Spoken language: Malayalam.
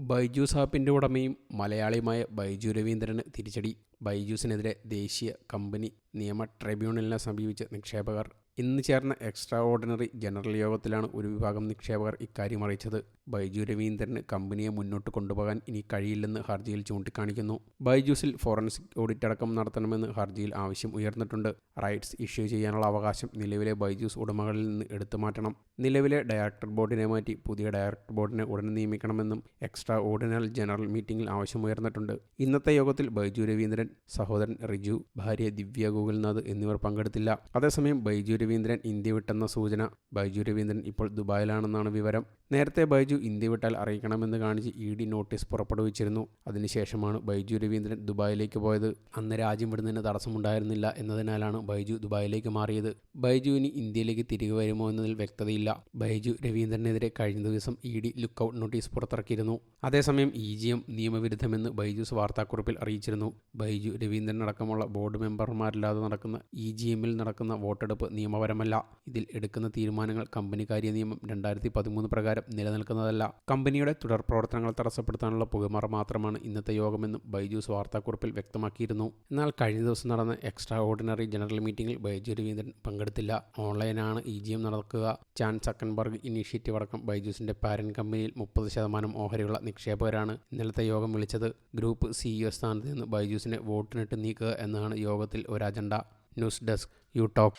ബൈജൂസ് ആപ്പിന്റെ ഉടമയും മലയാളിയുമായ ബൈജു രവീന്ദ്രന് തിരിച്ചടി. ബൈജൂസിനെതിരെ ദേശീയ കമ്പനി നിയമ ട്രൈബ്യൂണലിനെ സമീപിച്ച് നിക്ഷേപകർ. ഇന്ന് ചേർന്ന എക്സ്ട്രാ ഓർഡിനറി ജനറൽ യോഗത്തിലാണ് ഒരു വിഭാഗം നിക്ഷേപകർ ഇക്കാര്യം അറിയിച്ചത്. ബൈജു രവീന്ദ്രന് കമ്പനിയെ മുന്നോട്ട് കൊണ്ടുപോകാൻ ഇനി കഴിയില്ലെന്ന് ഹർജിയിൽ ചൂണ്ടിക്കാണിക്കുന്നു. ബൈജൂസിൽ ഫോറൻസിക് ഓഡിറ്റ് അടക്കം നടത്തണമെന്ന് ഹർജിയിൽ ആവശ്യം ഉയർന്നിട്ടുണ്ട്. റൈറ്റ്സ് ഇഷ്യൂ ചെയ്യാനുള്ള അവകാശം നിലവിലെ ബൈജൂസ് ഉടമകളിൽ നിന്ന് എടുത്തു മാറ്റണം. നിലവിലെ ഡയറക്ടർ ബോർഡിനെ മാറ്റി പുതിയ ഡയറക്ടർ ബോർഡിനെ ഉടൻ നിയമിക്കണമെന്നും എക്സ്ട്രാ ഓർഡിനൽ ജനറൽ മീറ്റിംഗിൽ ആവശ്യമുയർന്നിട്ടുണ്ട്. ഇന്നത്തെ യോഗത്തിൽ ബൈജു രവീന്ദ്രൻ സഹോദരൻ റിജു ഭാര്യ ദിവ്യ ഗോകുൽനാഥ് എന്നിവർ പങ്കെടുത്തില്ല. അതേസമയം ബൈജു രവീന്ദ്രൻ ഇന്ത്യ വിട്ടെന്ന സൂചന ബൈജു രവീന്ദ്രൻ ഇപ്പോൾ ദുബായിലാണെന്നാണ് വിവരം. നേരത്തെ ബൈജു ഇന്ത്യ വിട്ടാൽ അറിയിക്കണമെന്ന് കാണിച്ച് ഇ ഡി നോട്ടീസ് പുറപ്പെടുവിച്ചിരുന്നു. അതിനുശേഷമാണ് ബൈജു രവീന്ദ്രൻ ദുബായിലേക്ക് പോയത്. അന്ന് രാജ്യം വിടുന്നതിന് തടസ്സമുണ്ടായിരുന്നില്ല എന്നതിനാലാണ് ബൈജു ദുബായിലേക്ക് മാറിയത്. ബൈജു ഇനി ഇന്ത്യയിലേക്ക് തിരികെ വരുമോ എന്നതിൽ വ്യക്തതയില്ല. ബൈജു രവീന്ദ്രനെതിരെ കഴിഞ്ഞ ദിവസം ഇ ഡി ലുക്കൌട്ട് നോട്ടീസ് പുറത്തിറക്കിയിരുന്നു. അതേസമയം ഇ ജി എം നിയമവിരുദ്ധമെന്ന് ബൈജൂസ് വാർത്താക്കുറിപ്പിൽ അറിയിച്ചിരുന്നു. ബൈജു രവീന്ദ്രൻ അടക്കമുള്ള ബോർഡ് മെമ്പർമാരില്ലാതെ നടക്കുന്ന ഇ ജി എമ്മിൽ നടക്കുന്ന വോട്ടെടുപ്പ് നിയമപരമല്ല. ഇതിൽ എടുക്കുന്ന തീരുമാനങ്ങൾ കമ്പനികാര്യ നിയമം രണ്ടായിരത്തി പതിമൂന്ന് പ്രകാരം നിലനിൽക്കുന്നതല്ല. കമ്പനിയുടെ തുടർ പ്രവർത്തനങ്ങൾ തടസ്സപ്പെടുത്താനുള്ള പുകമറ മാത്രമാണ് ഇന്നത്തെ യോഗമെന്നും ബൈജൂസ് വാർത്താക്കുറിപ്പിൽ വ്യക്തമാക്കിയിരുന്നു. എന്നാൽ കഴിഞ്ഞ ദിവസം നടന്ന എക്സ്ട്രാ ഓർഡിനറി ജനറൽ മീറ്റിംഗിൽ ബൈജു രവീന്ദ്രൻ പങ്കെടുത്തില്ല. ഓൺലൈനാണ് ഇ ജി എം നടക്കുക. ചാൻ സക്കൻബർഗ് ഇനീഷ്യേറ്റീവ് അടക്കം ബൈജൂസിന്റെ പാരന്റ് കമ്പനിയിൽ മുപ്പത് ശതമാനം ഓഹരിയുള്ള നിക്ഷേപകരാണ് ഇന്നലത്തെ യോഗം വിളിച്ചത്. ഗ്രൂപ്പ് സിഇഒ സ്ഥാനത്ത് നിന്ന് ബൈജൂസിനെ വോട്ടിനിട്ട് നീക്കുക എന്നതാണ് യോഗത്തിൽ ഒരു agenda news desk you talk.